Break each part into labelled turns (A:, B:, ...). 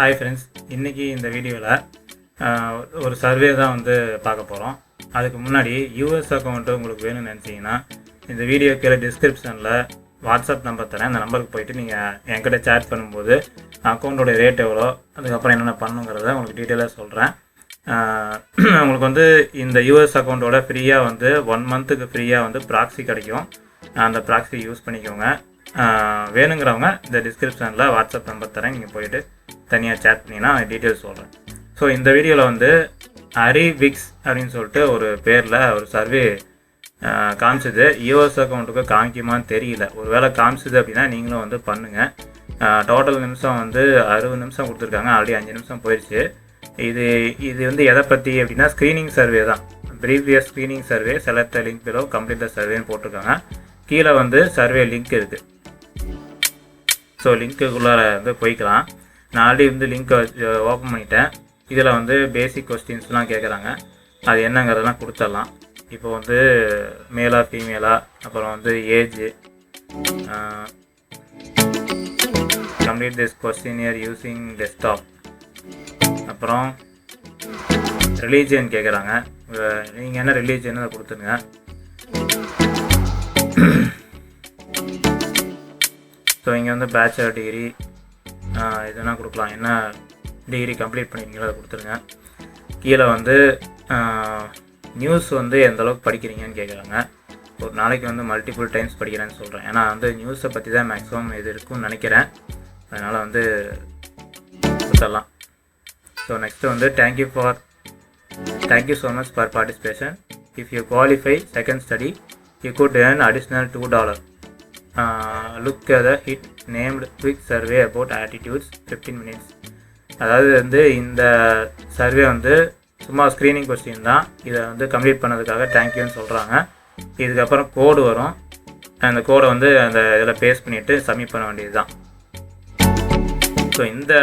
A: Hi friends இன்றைக்கி இந்த வீடியோவில் ஒரு சர்வே தான் வந்து பார்க்க போகிறோம் அதுக்கு முன்னாடி யூஎஸ் அக்கௌண்ட்டு உங்களுக்கு வேணும்னு நினச்சிங்கன்னா இந்த வீடியோ கீழே டிஸ்கிரிப்ஷனில் வாட்ஸ்அப் நம்பர் தரேன். அந்த நம்பருக்கு போயிட்டு நீங்கள் என்கிட்ட சேட் பண்ணும்போது அக்கௌண்ட்டோட ரேட் எவ்வளோ அதுக்கப்புறம் என்னென்ன பண்ணுங்கிறத உங்களுக்கு டீட்டெயிலாக சொல்கிறேன் உங்களுக்கு வந்து இந்த யூஎஸ் அக்கௌண்ட்டோட ஃப்ரீயாக வந்து ஒன் மந்த்துக்கு ஃப்ரீயாக வந்து ப்ராக்ஸி கிடைக்கும். அந்த ப்ராக்ஸி யூஸ் பண்ணிக்கோங்க. வேணுங்கிறவங்க இந்த டிஸ்கிரிப்ஷனில் வாட்ஸ்அப் நம்பர் தரேன். நீங்கள் போயிட்டு தனியாக சேட் பண்ணிங்கன்னா டீட்டெயில்ஸ் சொல்கிறேன் ஸோ இந்த வீடியோவில் வந்து அரி விக்ஸ் அப்படின்னு சொல்லிட்டு ஒரு பேரில் ஒரு சர்வே காமிச்சது. யூஎஸ் அக்கௌண்ட்டுக்கு காமிக்குமான்னு தெரியல. ஒருவேளை காமிச்சது அப்படின்னா நீங்களும் வந்து பண்ணுங்கள் டோட்டல் நிமிஷம் வந்து அறுபது நிமிஷம் கொடுத்துருக்காங்க. ஆல்ரெடி அஞ்சு நிமிஷம் போயிடுச்சு. இது இது வந்து எதை பற்றி அப்படின்னா ஸ்க்ரீனிங் சர்வே தான். Previous screening survey select link below complete the சர்வேன்னு போட்டிருக்காங்க. கீழே வந்து சர்வே லிங்க் இருக்குது ஸோ லிங்க்குள்ளார வந்து போய்க்கலாம். நான் ஆல்ரெடி வந்து லிங்க்கை ஓப்பன் பண்ணிட்டேன். இதில் வந்து பேசிக் கொஸ்டின்ஸ்லாம் கேட்குறாங்க அது என்னங்கிறதெல்லாம் கொடுத்துடலாம் இப்போ வந்து மேலா ஃபீமேலா அப்புறம் வந்து age complete this question year using desktop அப்புறம் ரிலீஜியன் கேட்குறாங்க நீங்கள் என்ன ரிலீஜியன் அதை கொடுத்துருங்க. ஸோ இங்கே வந்து பேச்சுலர் டிகிரி இதெல்லாம் கொடுக்கலாம். என்ன டிகிரி கம்ப்ளீட் பண்ணியிருக்கீங்களோ அதை கொடுத்துருங்க. கீழே வந்து நியூஸ் வந்து எந்த அளவுக்கு படிக்கிறீங்கன்னு கேட்குறாங்க ஒரு நாளைக்கு வந்து மல்டிபிள் டைம்ஸ் படிக்கிறேன்னு சொல்கிறேன் ஏன்னா வந்து நியூஸை பற்றி தான் மேக்ஸிமம் இது இருக்கும்னு நினைக்கிறேன். அதனால் வந்து கொடுத்துடலாம். ஸோ நெக்ஸ்ட்டு வந்து thank you for thank you so much for participation if you qualify second study you could earn additional two dollar look the hit named quick survey about attitudes fifteen minutes அதாவது வந்து இந்த survey வந்து சும்மா screening question தான். இதை வந்து complete பண்ணதுக்காக தேங்க்யூன்னு சொல்கிறாங்க இதுக்கப்புறம் கோடு வரும். அந்த கோடை வந்து அந்த இதில் பேஸ் பண்ணிவிட்டு சப்மிட் பண்ண வேண்டியது தான் ஸோ இந்த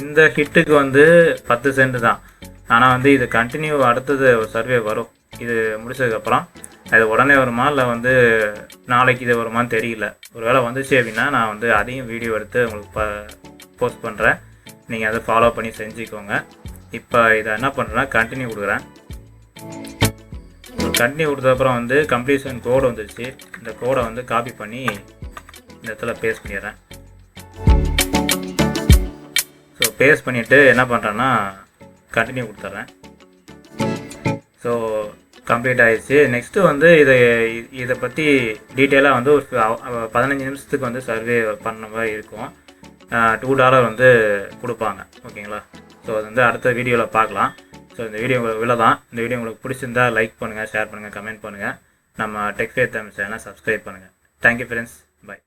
A: இந்த ஹிட்டுக்கு வந்து பத்து சென்ட் தான். ஆனால் வந்து இது கண்டினியூ அடுத்தது ஒரு சர்வே வரும். இது முடிச்சதுக்கப்புறம் அது உடனே வருமா? இல்லை வந்து நாளைக்கு இது வருமான்னு தெரியல. ஒரு வேளை வந்துச்சு அப்படின்னா நான் வந்து அதையும் வீடியோ எடுத்து உங்களுக்கு ப போஸ்ட் பண்ணுறேன் நீங்கள் அதை ஃபாலோ பண்ணி செஞ்சுக்கோங்க. இப்போ இதை என்ன பண்ணுறேன்னா கண்டினியூ கொடுக்குறேன். கண்டினியூ கொடுத்ததுக்கப்புறம் வந்து கம்ப்ளீஷன் கோடு வந்துருச்சு. இந்த கோடை வந்து காப்பி பண்ணி இந்த இடத்துல பேஸ்ட் பண்ணிடுறேன். ஸோ பேஸ்ட் பண்ணிவிட்டு என்ன பண்ணுறேன்னா கண்டினியூ கொடுத்துட்றேன். ஸோ கம்ப்ளீட் ஆயிடுச்சு நெக்ஸ்ட்டு வந்து இதை இதை பற்றி டீட்டெயிலாக வந்து ஒரு பதினஞ்சு நிமிஷத்துக்கு வந்து சர்வே பண்ண மாதிரி இருக்கும். டூ டாலர் வந்து கொடுப்பாங்க. ஓகேங்களா ஸோ அது வந்து அடுத்த வீடியோவில் பார்க்கலாம். ஸோ இந்த வீடியோ உங்களுக்கு இவ்வளோ தான் இந்த வீடியோ உங்களுக்கு பிடிச்சிருந்தா லைக் பண்ணுங்கள் ஷேர் பண்ணுங்கள் கமெண்ட் பண்ணுங்கள் நம்ம டெக்ஃபே தமிழ் சேனலை சப்ஸ்கிரைப் பண்ணுங்கள் தேங்க்யூ ஃப்ரெண்ட்ஸ் பை